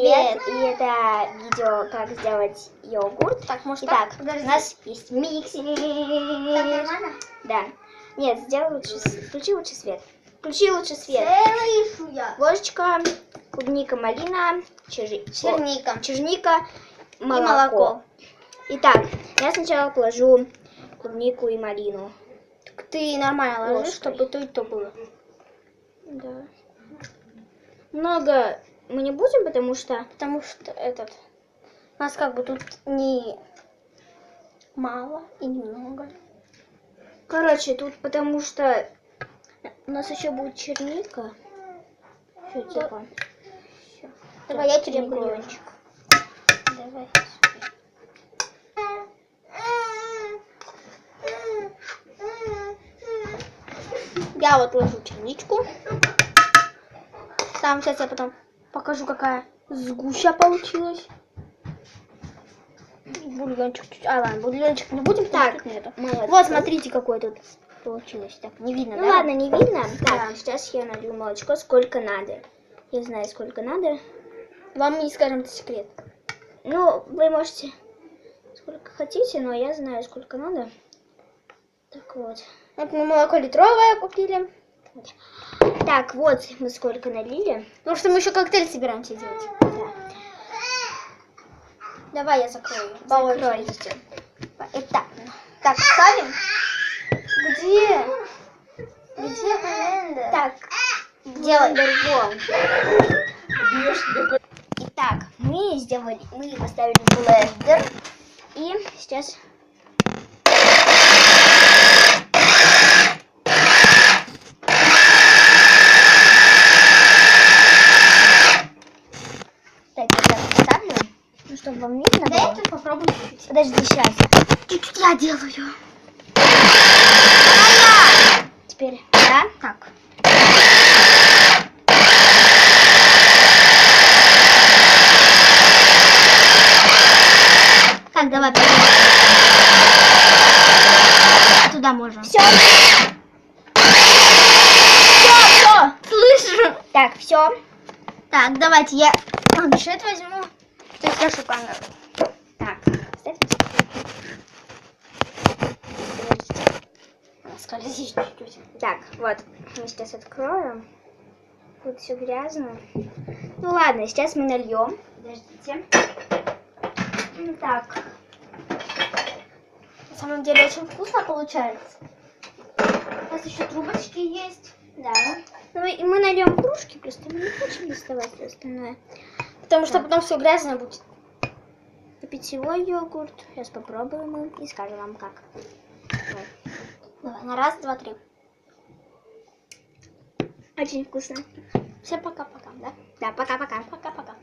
привет! И это видео, как сделать йогурт. Так, может Итак, так? у Подожди. нас есть миксер. Да. Нет, сделай лучше, включи лучше свет. Включи лучше свет. Ложечка, клубника, малина, чержи- Черника. черника, молоко. И молоко. Итак, я сначала положу клубнику и малину. Так ты нормально ложи, Ложкой. чтобы то и то было. Да. Много мы не будем, потому что Потому что этот... У нас как бы тут не мало и немного. Короче, тут потому что у нас еще будет черника. Все, тихо. Всё. Давай я тебе бульончик. Давай. Я вот ложу черничку. Там сейчас я потом покажу, какая сгуща получилась. Бульончик чуть. А, ладно, бульончик не будем, Так, нету. молодцы. Вот, смотрите, какой тут получилось. Так, не видно, Ну да? ладно, не видно. Так, Да. сейчас я налью молочко, сколько надо. Я знаю, сколько надо. Вам не скажем, это секрет. Ну, вы можете сколько хотите, но я знаю, сколько надо. Так вот. Вот мы молоко литровое купили. Так, вот мы сколько налили. Потому что мы еще коктейль собираемся делать. Да. Давай я закрою. Закройте. Итак, так, ставим. Где? Где блендер? Так, делай. другом. Итак, мы сделали, мы поставили блендер. И сейчас... Так, я так поставлю, ну, чтобы вам видно было. Дайте попробуем. Подожди, сейчас. Чуть-чуть я делаю. Теперь, да? Так. Так, давай. Туда можно. Все. Все, Слышу. Так, все. Так, давайте я планшет возьму. То есть нашу камеру. Так, ставь. Скользить чуть-чуть. Так, вот, мы сейчас откроем. Тут все грязно. Ну ладно, сейчас мы нальем. Подождите. Ну, Так, На самом деле очень вкусно получается. У нас еще трубочки есть. да. Ну и мы нальем кружки, просто мы не хотим доставать всё остальное. Потому что потом все грязное будет. Питьевой йогурт. Сейчас попробуем им и скажем вам как. Давай, на раз, два, три. Очень вкусно. Всем пока-пока, да? Да, пока-пока. Пока-пока.